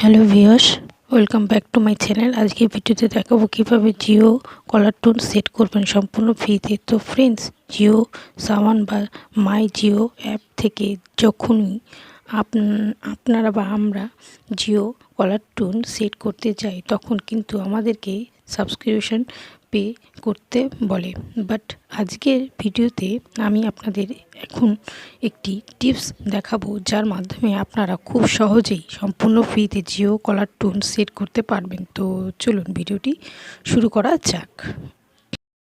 Hello views welcome back to my channel. আজকে ভিডিওতে দেখাবো কীভাবে জিও কলার টোন সেট করবেন সম্পূর্ণ ফ্রিতে। তো ফ্রেন্ডস জিও সাওয়ান বা মাই জিও অ্যাপ থেকে যখনই আপনারা বা আমরা জিও কলার টোন সেট করতে যাই তখন কিন্তু আমাদেরকে সাবস্ক্রিপশন পে করতে বলে। বাট আজকের ভিডিওতে আমি আপনাদের এখন একটি টিপস দেখাবো, যার মাধ্যমে আপনারা খুব সহজেই সম্পূর্ণ ফ্রিতে জিও কলার টোন সেট করতে পারবেন। তো চলুন ভিডিওটি শুরু করা যাক।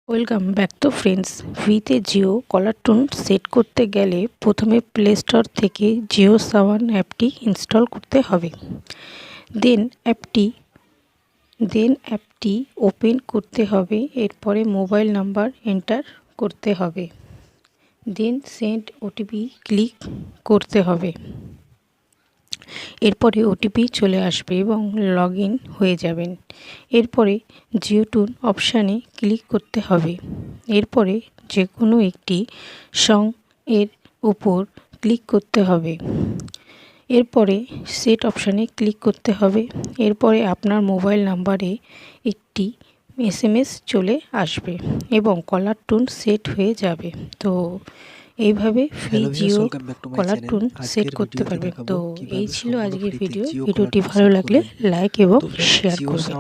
ওয়েলকাম ব্যাক টু ফ্রেন্ডস ফ্রিতে জিও কলার টোন সেট করতে গেলে প্রথমে প্লে স্টোর থেকে জিও সাওয়ান অ্যাপটি ইনস্টল করতে হবে। দেন অ্যাপটি দেন অ্যাপটি ওপেন করতে হবে, এরপরে মোবাইল নাম্বার এন্টার করতে হবে। দেন সেন্ড ওটিপি ক্লিক করতে হবে। এরপরে ওটিপি চলে আসবে এবং লগ হয়ে যাবেন। এরপরে জিও টুন অপশানে ক্লিক করতে হবে। এরপরে যে কোনো একটি সং এর উপর ক্লিক করতে হবে। এরপরে সেট অপশানে ক্লিক করতে হবে। এরপরে আপনার মোবাইল নাম্বারে একটি এসএমএস চলে আসবে এবং কলার টুন সেট হয়ে যাবে। তো এইভাবে ফ্রি জিও কলার টুন সেট করতে পারবে। তো এই ছিল আজকের ভিডিও ভিডিওটি ভালো লাগলে লাইক এবং শেয়ার করবেন।